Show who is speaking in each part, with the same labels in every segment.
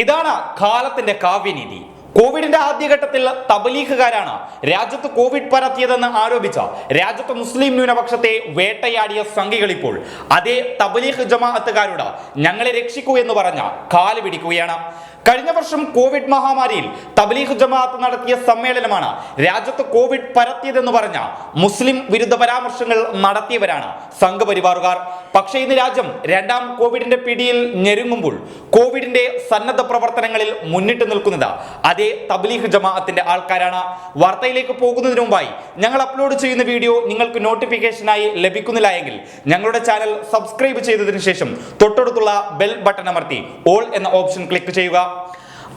Speaker 1: ഇതാണ് കാലത്തിന്റെ കാവ്യനീതി. കോവിഡിന്റെ ആദ്യഘട്ടത്തിൽ തബലീഖുകാരാണ് രാജ്യത്ത് കോവിഡ് പരത്തിയതെന്ന് ആരോപിച്ച രാജ്യത്ത് മുസ്ലിം ന്യൂനപക്ഷത്തെ വേട്ടയാടിയ സംഘികൾ ഇപ്പോൾ. അതേ തബലീഖ് ജമാഅത്തുകാരോട് ഞങ്ങളെ രക്ഷിക്കൂ എന്ന് പറഞ്ഞ കാൽ പിടിക്കുകയാണ്. കഴിഞ്ഞ വർഷം കോവിഡ് മഹാമാരിയിൽ തബ്ലീഗ് ജമാഅത്ത് നടത്തിയ സമ്മേളനമാണ് രാജ്യത്ത് കോവിഡ് പരത്തിയതെന്ന് പറഞ്ഞ മുസ്ലിം വിരുദ്ധ പരാമർശങ്ങൾ നടത്തിയവരാണ് സംഘപരിവാറുകാർ. പക്ഷേ ഇന്ന് രാജ്യം രണ്ടാം കോവിഡിന്റെ പിടിയിൽ ഞെരുങ്ങുമ്പോൾ കോവിഡിന്റെ സന്നദ്ധ പ്രവർത്തനങ്ങളിൽ മുന്നിട്ട് നിൽക്കുന്നത് അതേ തബ്ലീഗ് ജമാഅത്തിന്റെ ആൾക്കാരാണ്. വാർത്തയിലേക്ക് പോകുന്നതിന് മുമ്പായി ഞങ്ങൾ അപ്ലോഡ് ചെയ്യുന്ന വീഡിയോ നിങ്ങൾക്ക് നോട്ടിഫിക്കേഷനായി ലഭിക്കുന്നില്ല എങ്കിൽ ഞങ്ങളുടെ ചാനൽ സബ്സ്ക്രൈബ് ചെയ്തതിനു ശേഷം തൊട്ടടുത്തുള്ള ബെൽ ബട്ടൺ അമർത്തി ഓൾ എന്ന ഓപ്ഷൻ ക്ലിക്ക് ചെയ്യുക.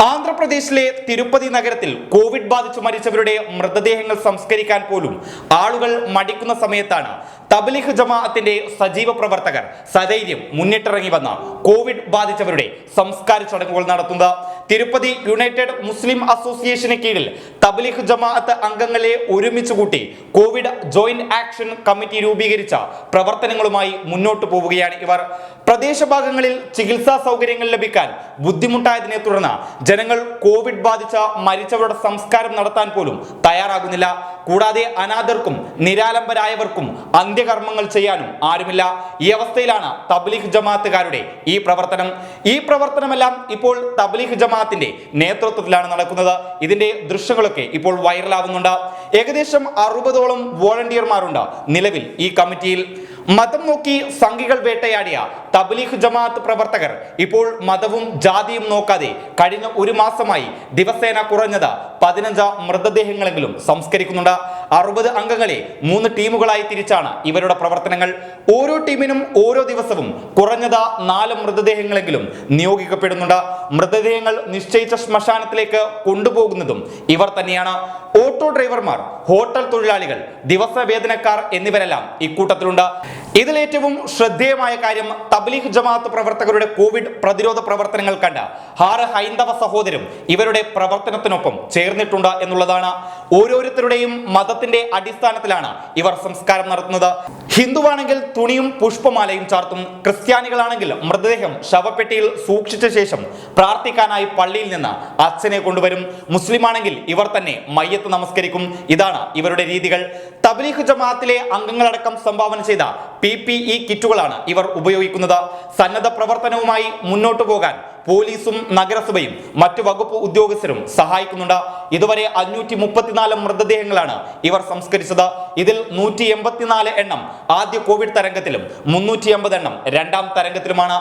Speaker 1: ആന്ധ്രാപ്രദേശിലെ തിരുപ്പതി നഗരത്തിൽ കോവിഡ് ബാധിച്ചു മരിച്ചവരുടെ മൃതദേഹങ്ങൾ സംസ്കരിക്കാൻ പോലും ആളുകൾ മടിക്കുന്ന സമയത്താണ് തബ്ലിഹ് ജമാഅത്തിന്റെ സജീവ പ്രവർത്തകർ സധൈര്യം മുന്നിട്ടിറങ്ങി വന്ന കോവിഡ് ബാധിച്ചവരുടെ സംസ്കാര ചടങ്ങുകൾ നടത്തുന്നത് തിരുപ്പതി യുണൈറ്റഡ് മുസ്ലിം അസോസിയേഷന് കീഴിൽ തബ്ലിഹ് ജമാഅത്ത് അംഗങ്ങളെ ഒരുമിച്ച് കൂട്ടി കോവിഡ് ജോയിന്റ് ആക്ഷൻ കമ്മിറ്റി രൂപീകരിച്ച പ്രവർത്തനങ്ങളുമായി മുന്നോട്ട് പോവുകയാണ് ഇവർ. പ്രദേശഭാഗങ്ങളിൽ ചികിത്സാ സൗകര്യങ്ങൾ ലഭിക്കാൻ ബുദ്ധിമുട്ടായതിനെ തുടർന്ന് ജനങ്ങൾ കോവിഡ് ബാധിച്ച മരിച്ചവരുടെ സംസ്കാരം നടത്താൻ പോലും തയ്യാറാകുന്നില്ല. കൂടാതെ അനാഥർക്കും നിരാലംബരായവർക്കും അന്ത്യകർമ്മങ്ങൾ ചെയ്യാനും ആരുമില്ല. ഈ അവസ്ഥയിലാണ് തബ്ലീഗ് ജമാഅത്തുകാരുടെ ഈ പ്രവർത്തനം. ഈ പ്രവർത്തനമെല്ലാം ഇപ്പോൾ തബ്ലീഗ് ജമാഅത്തിന്റെ നേതൃത്വത്തിലാണ് നടക്കുന്നത്. ഇതിന്റെ ദൃശ്യങ്ങളൊക്കെ ഇപ്പോൾ വൈറലാവുന്നുണ്ട്. ഏകദേശം അറുപതോളം വോളണ്ടിയർമാരുണ്ട് നിലവിൽ ഈ കമ്മിറ്റിയിൽ. മതം നോക്കി സംഘികൾ വേട്ടയാടിയ തബ്ലീഗ് ജമാഅത്ത് പ്രവർത്തകർ ഇപ്പോൾ മതവും ജാതിയും നോക്കാതെ കഴിഞ്ഞ ഒരു മാസമായി ദിവസേന കുറഞ്ഞത് പതിനഞ്ച് മൃതദേഹങ്ങളെങ്കിലും സംസ്കരിക്കുന്നുണ്ട്. അറുപത് അംഗങ്ങളെ മൂന്ന് ടീമുകളായി തിരിച്ചാണ് ഇവരുടെ പ്രവർത്തനങ്ങൾ. ഓരോ ടീമിനും ഓരോ ദിവസവും കുറഞ്ഞത് നാല് മൃതദേഹങ്ങളെങ്കിലും നിയോഗിക്കപ്പെടുന്നുണ്ട്. മൃതദേഹങ്ങൾ നിശ്ചയിച്ച ശ്മശാനത്തിലേക്ക് കൊണ്ടുപോകുന്നതും ഇവർ തന്നെയാണ്. ഓട്ടോ ഡ്രൈവർമാർ ഹോട്ടൽ തൊഴിലാളികൾ ദിവസ വേതനക്കാർ എന്നിവരെല്ലാം ഇക്കൂട്ടത്തിലുണ്ട്. ഇതിൽ ഏറ്റവും ശ്രദ്ധേയമായ കാര്യം തബ്ലീഗ് ജമാഅത്ത് പ്രവർത്തകരുടെ കോവിഡ് പ്രതിരോധ പ്രവർത്തനങ്ങൾ കണ്ട ആറ് ഹൈന്ദവ സഹോദരും ഇവരുടെ പ്രവർത്തനത്തിനൊപ്പം ചേർന്നിട്ടുണ്ട് എന്നുള്ളതാണ് ഓരോരുത്തരുടെയും മതത്തിന്റെ അടിസ്ഥാനത്തിലാണ് ഇവർ സംസ്കാരം നടത്തുന്നത്. ഹിന്ദുവാണെങ്കിൽ തുണിയും പുഷ്പമാലയും ചാർത്തും ക്രിസ്ത്യാനികളാണെങ്കിൽ മൃതദേഹം ശവപ്പെട്ടിയിൽ സൂക്ഷിച്ച ശേഷം പ്രാർത്ഥിക്കാനായി പള്ളിയിൽ നിന്ന് അച്ഛനെ കൊണ്ടുവരും. മുസ്ലിം ആണെങ്കിൽ ഇവർ തന്നെ മയ്യത്ത് നമസ്കരിക്കും. ഇതാണ് ഇവരുടെ രീതികൾ. തബ്ലീഗ് ജമാഅത്തിലെ അംഗങ്ങളടക്കം സംഭാവന ചെയ്ത പി പി ഇ കിറ്റുകളാണ് ഇവർ ഉപയോഗിക്കുന്നത്. സന്നദ്ധ പ്രവർത്തനവുമായി മുന്നോട്ടു പോകാൻ പോലീസും നഗരസഭയും മറ്റു വകുപ്പ് ഉദ്യോഗസ്ഥരും സഹായിക്കുന്നുണ്ട്. ഇതുവരെ അഞ്ഞൂറ്റി മുപ്പത്തിനാല് മൃതദേഹങ്ങളാണ് ഇവർ സംസ്കരിച്ചത്. ഇതിൽ നൂറ്റി എൺപത്തിനാല് എണ്ണം ആദ്യ കോവിഡ് തരംഗത്തിലും മുന്നൂറ്റി എൺപത് എണ്ണം രണ്ടാം തരംഗത്തിലുമാണ്.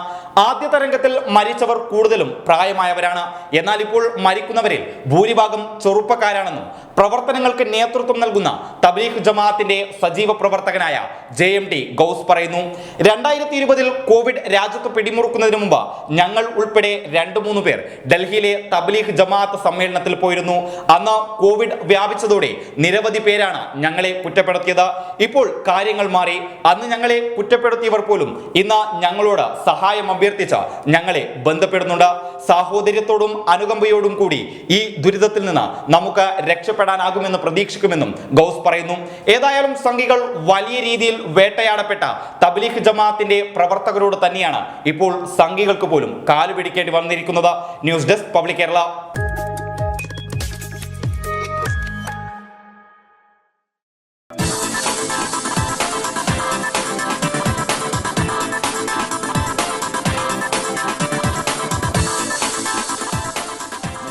Speaker 1: ആദ്യ തരംഗത്തിൽ മരിച്ചവർ കൂടുതലും പ്രായമായവരാണ്. എന്നാൽ ഇപ്പോൾ മരിക്കുന്നവരിൽ ഭൂരിഭാഗം ചെറുപ്പക്കാരാണെന്നും പ്രവർത്തനങ്ങൾക്ക് നേതൃത്വം നൽകുന്ന തബ്ലീഖ് ജമാഅത്തിന്റെ സജീവ പ്രവർത്തകനായ ജെ എം ടി ഗൌസ് പറയുന്നു. രണ്ടായിരത്തി ഇരുപതിൽ കോവിഡ് രാജ്യത്ത് പിടിമുറുക്കുന്നതിന് മുമ്പ് ഞങ്ങൾ ഉൾപ്പെടെ രണ്ടു മൂന്ന് പേർ ഡൽഹിയിലെ തബ്ലീഗ് ജമാഅത്ത് സമ്മേളനത്തിൽ പോയിരുന്നു. അന്ന് കോവിഡ് വ്യാപിച്ചതോടെ നിരവധി പേരാണ് ഞങ്ങളെ കുറ്റപ്പെടുത്തിയത്. ഇപ്പോൾ കാര്യങ്ങൾ മാറി. അന്ന് ഞങ്ങളെ കുറ്റപ്പെടുത്തിയവർ പോലും ഇന്ന് ഞങ്ങളോട് സഹായം അഭ്യർത്ഥിച്ച് ഞങ്ങളെ ബന്ധപ്പെടുന്നുണ്ട്. സാഹോദര്യത്തോടും അനുകമ്പയോടും കൂടി ഈ ദുരിതത്തിൽ നിന്ന് നമുക്ക് രക്ഷപ്പെടാനാകുമെന്ന് പ്രതീക്ഷിക്കുമെന്നും ഗൗസ് പറയുന്നു. ഏതായാലും സംഘികൾ വലിയ രീതിയിൽ വേട്ടയാടപ്പെട്ട തബ്ലീഗ് ജമാഅത്തിന്റെ പ്രവർത്തകരോട് തന്നെയാണ് ഇപ്പോൾ സംഘികൾക്ക് പോലും കാലുപിടിക്കേണ്ടി വന്നിരിക്കുന്നത് ന്യൂസ് ഡെസ്ക് പബ്ലിക് കേരള